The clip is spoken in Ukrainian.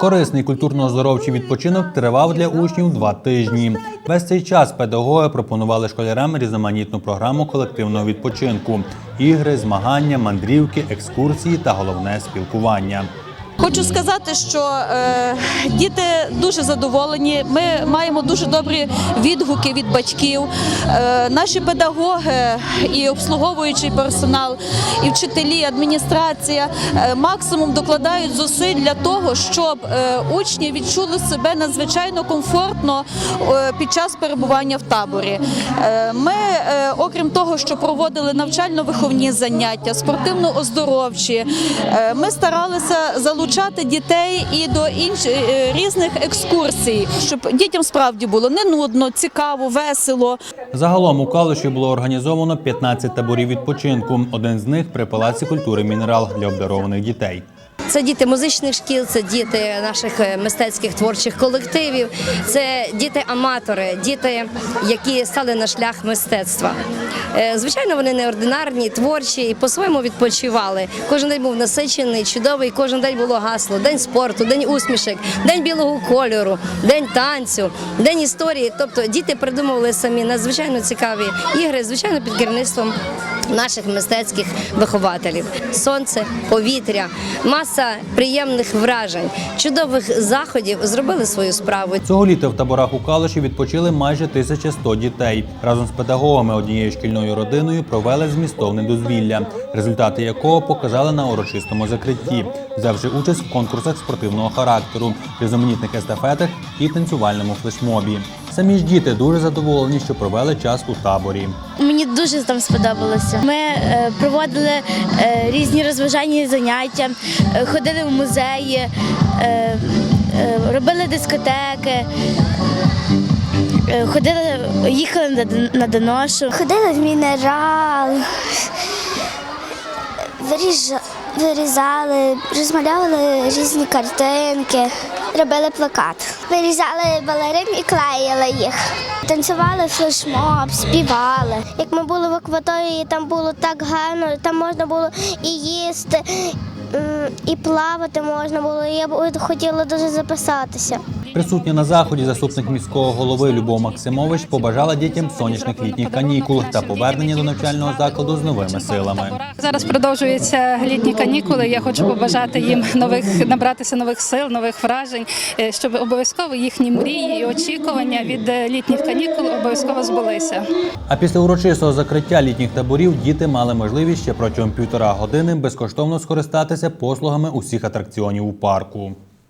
Корисний культурно-оздоровчий відпочинок тривав для учнів два тижні. Весь цей час педагоги пропонували школярам різноманітну програму колективного відпочинку: ігри, змагання, мандрівки, екскурсії та головне спілкування. Хочу сказати, що е, діти дуже задоволені. Ми маємо дуже добрі відгуки від батьків. Е, наші педагоги і обслуговуючий персонал, і вчителі, адміністрація е, максимум докладають зусиль для того, щоб е, учні відчули себе надзвичайно комфортно е, під час перебування в таборі. Е, ми, е, окрім того, що проводили навчально-виховні заняття, спортивно-оздоровчі, е, ми старалися залучати дітей і до інших е, різних екскурсій, щоб дітям справді було не нудно, цікаво, весело. Загалом у Калуші було організовано 15 таборів відпочинку. Один з них при палаці культури Мінерал для обдарованих дітей. Це діти музичних шкіл, це діти наших е, мистецьких творчих колективів, це діти-аматори, діти, які стали на шлях мистецтва. Е, Звичайно, вони неординарні, творчі і по-своєму відпочивали. Кожен день був насичений, чудовий. Кожен день було гасло: день спорту, день усмішок, день білого кольору, день танцю, день історії. Тобто діти придумували самі надзвичайно цікаві ігри, звичайно, під керівництвом наших мистецьких вихователів. Сонце, повітря, маса приємних вражень, чудових заходів зробили свою справу. Цього літа в таборах у Калуші відпочили майже 1100 дітей. Разом з педагогами однією шкільною родиною провели змістовне дозвілля, результати якого показали на урочистому закритті, взявши участь в конкурсах спортивного характеру, різноманітних естафетах і танцювальному флешмобі. Самі ж діти дуже задоволені, що провели час у таборі. Мені дуже там сподобалося. Ми е, проводили е, різні розважальні заняття, е, ходили в музеї, е, е, робили дискотеки, е, ходили, їхали на, Дон- на доношу. Ходили в мінерал, виріжа- вирізали, розмальовували різні картинки, робили плакат. Вирізали балерин і клеїли їх. Танцювали флешмоб, співали. Як ми були в акваторії, там було так гарно, там можна було і їсти, і плавати можна було. Я б хотіла дуже записатися. Присутня на заході заступник міського голови Любов Максимович побажала дітям сонячних літніх канікул та повернення до навчального закладу з новими силами. Зараз продовжуються літні канікули. Я хочу побажати їм нових набратися нових сил, нових вражень, е, щоб обов'язково їхні мрії і очікування від е, літніх канікул обов'язково збулися. А після урочистого закриття літніх таборів діти мали можливість ще протягом півтора години безкоштовно скористатися послугами усіх атракціонів у парку.